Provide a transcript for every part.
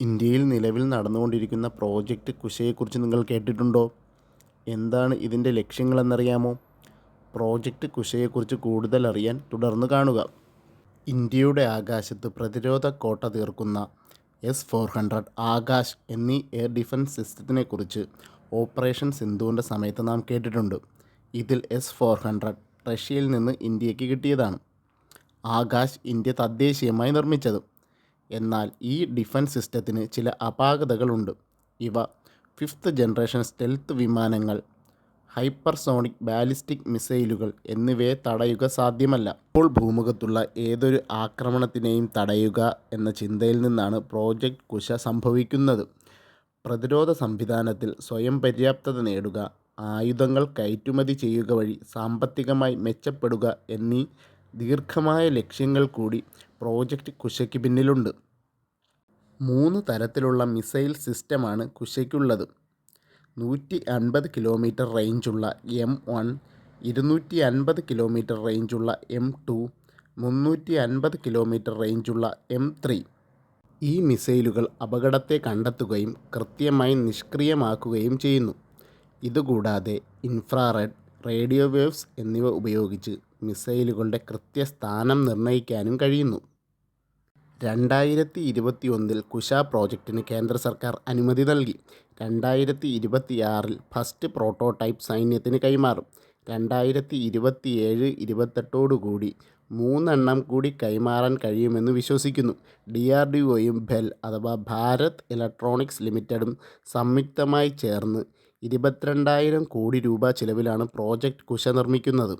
ഇന്ത്യയിൽ നിലവിൽ നടന്നുകൊണ്ടിരിക്കുന്ന പ്രോജക്റ്റ് കുശയെക്കുറിച്ച് നിങ്ങൾ കേട്ടിട്ടുണ്ടോ? എന്താണ് ഇതിന്റെ ലക്ഷ്യങ്ങളെന്നറിയാമോ? പ്രോജക്റ്റ് കുശയെക്കുറിച്ച് കൂടുതൽ അറിയാൻ തുടർന്ന് കാണുക. ഇന്ത്യയുടെ ആകാശത്ത് പ്രതിരോധ കോട്ട തീർക്കുന്ന എസ് ഫോർ ഹൺഡ്രഡ് ആകാശ് എന്നീ എയർ ഡിഫൻസ് സിസ്റ്റത്തിനെക്കുറിച്ച് ഓപ്പറേഷൻ സിന്ധുവിന്റെ സമയത്ത് നാം കേട്ടിട്ടുണ്ട്. ഇതിൽ എസ് ഫോർ ഹൺഡ്രഡ് റഷ്യയിൽ നിന്ന് ഇന്ത്യയ്ക്ക് കിട്ടിയതാണ്. ആകാശ് ഇന്ത്യ തദ്ദേശീയമായി നിർമ്മിച്ചത് എന്നാൽ ഈ ഡിഫൻസ് സിസ്റ്റത്തിന് ചില അപാകതകളുണ്ട്. ഇവ ഫിഫ്ത്ത് ജനറേഷൻ സ്റ്റെൽത്ത് വിമാനങ്ങൾ ഹൈപ്പർസോണിക് ബാലിസ്റ്റിക് മിസൈലുകൾ എന്നിവയെ തടയുക സാധ്യമല്ല. ഇപ്പോൾ ഭൂമുഖത്തുള്ള ഏതൊരു ആക്രമണത്തിനെയും തടയുക എന്ന ചിന്തയിൽ നിന്നാണ് പ്രോജക്റ്റ് കുശ സംഭവിക്കുന്നത്. പ്രതിരോധ സംവിധാനത്തിൽ സ്വയം പര്യാപ്തത നേടുക ആയുധങ്ങൾ കയറ്റുമതി ചെയ്യുക വഴി സാമ്പത്തികമായി മെച്ചപ്പെടുക എന്നീ ദീർഘമായ ലക്ഷ്യങ്ങൾ കൂടി പ്രോജക്റ്റ് കുശയ്ക്ക് പിന്നിലുണ്ട്. മൂന്ന് തരത്തിലുള്ള മിസൈൽ സിസ്റ്റമാണ് കുശയ്ക്കുള്ളത്. നൂറ്റി അൻപത് കിലോമീറ്റർ റേഞ്ചുള്ള എം വൺ ഇരുന്നൂറ്റി അൻപത് കിലോമീറ്റർ റേഞ്ചുള്ള എം ടു മുന്നൂറ്റി അൻപത് കിലോമീറ്റർ റേഞ്ചുള്ള എം ത്രീ. ഈ മിസൈലുകൾ അപകടത്തെ കണ്ടെത്തുകയും കൃത്യമായി നിഷ്ക്രിയമാക്കുകയും ചെയ്യുന്നു. ഇതുകൂടാതെ ഇൻഫ്രാറെഡ് റേഡിയോ വേവ്സ് എന്നിവ ഉപയോഗിച്ച് മിസൈലുകളുടെ കൃത്യസ്ഥാനം നിർണയിക്കാനും കഴിയുന്നു. രണ്ടായിരത്തി ഇരുപത്തി ഒന്നിൽ കുശ പ്രോജക്റ്റിന് കേന്ദ്ര സർക്കാർ അനുമതി നൽകി. രണ്ടായിരത്തി ഇരുപത്തിയാറിൽ ഫസ്റ്റ് പ്രോട്ടോടൈപ്പ് സൈന്യത്തിന് കൈമാറും. രണ്ടായിരത്തി ഇരുപത്തിയേഴ് ഇരുപത്തെട്ടോടുകൂടി മൂന്നെണ്ണം കൂടി കൈമാറാൻ കഴിയുമെന്ന് വിശ്വസിക്കുന്നു. ഡി ആർ ഡി ഒയും ബെൽ അഥവാ ഭാരത് ഇലക്ട്രോണിക്സ് ലിമിറ്റഡും സംയുക്തമായി ചേർന്ന് ഇരുപത്തിരണ്ടായിരം കോടി രൂപ ചിലവിലാണ് പ്രോജക്റ്റ് കുശ നിർമ്മിക്കുന്നത്.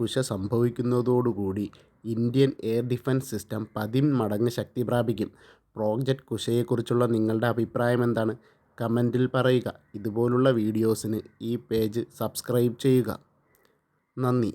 കുശ സംഭവിക്കുന്നതോടുകൂടി ഇന്ത്യൻ എയർ ഡിഫൻസ് സിസ്റ്റം പതിന്മടങ്ങ് ശക്തി പ്രാപിക്കും. പ്രോജക്റ്റ് കുശയെക്കുറിച്ചുള്ള നിങ്ങളുടെ അഭിപ്രായം എന്താണ്? കമന്റിൽ പറയുക. ഇതുപോലുള്ള വീഡിയോസിന് ഈ പേജ് സബ്സ്ക്രൈബ് ചെയ്യുക. നന്ദി.